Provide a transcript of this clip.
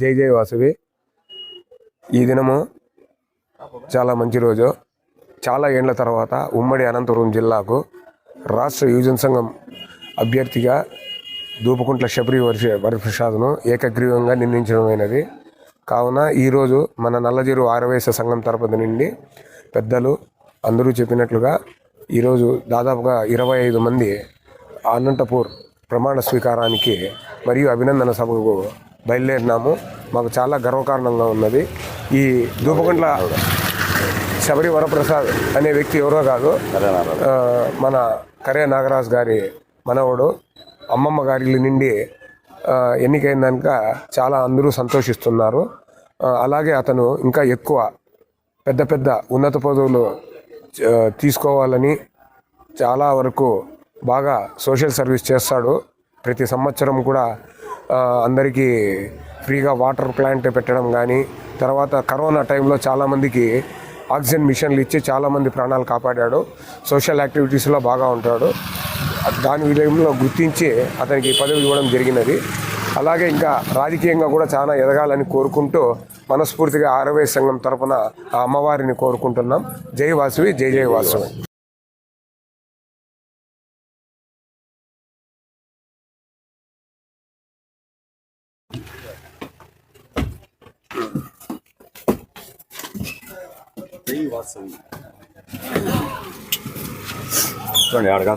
జై జై వాసవి. ఈ దినము చాలా మంచి రోజు. చాలా ఏండ్ల తర్వాత ఉమ్మడి అనంతపురం జిల్లాకు రాష్ట్ర యువజన సంఘం అభ్యర్థిగా దూపకుంట్ల శబరి వర్ష వరప్రసాద్ను ఏకగ్రీవంగా నిర్ణయించడమైనది కావున ఈరోజు మన నల్లజీరు ఆరవేశ సంఘం తరపున నుండి పెద్దలు అందరూ చెప్పినట్లుగా ఈరోజు దాదాపుగా ఇరవై ఐదు మంది అనంతపూర్ ప్రమాణ స్వీకారానికి మరియు అభినందన సభకు బయలుదేరినాము. మాకు చాలా గర్వకారణంగా ఉన్నది. ఈ దూపకుంట్ల శబరి వరప్రసాద్ అనే వ్యక్తి ఎవరో కాదు మన కరే నాగరాజు గారి మనవడు. అమ్మమ్మ గారి నుండి ఆ, చాలా అందరూ సంతోషిస్తున్నారు. అలాగే అతను ఇంకా ఎక్కువ పెద్ద పెద్ద ఉన్నత పదవులు తీసుకోవాలని చాలా వరకు బాగా సోషల్ సర్వీస్ చేస్తాడు. ప్రతి సంవత్సరం కూడా అందరికీ ఫ్రీగా వాటర్ ప్లాంట్ పెట్టడం కానీ తర్వాత కరోనా టైంలో చాలామందికి ఆక్సిజన్ మిషన్లు ఇచ్చి చాలామంది ప్రాణాలు కాపాడాడు. సోషల్ యాక్టివిటీస్లో బాగా ఉంటాడు. దాని విషయంలో గుర్తించి అతనికి పదవి ఇవ్వడం జరిగినది. అలాగే ఇంకా రాజకీయంగా కూడా చాలా ఎదగాలని కోరుకుంటూ మనస్ఫూర్తిగా ఆరవై సంఘం తరపున ఆ అమ్మవారిని కోరుకుంటున్నాం. జై వాసువి జై జై వాసువి. ਸਹੀ ਵਾਸਵੀ ਤੁਹਾਡੇ ਅੜਗਾ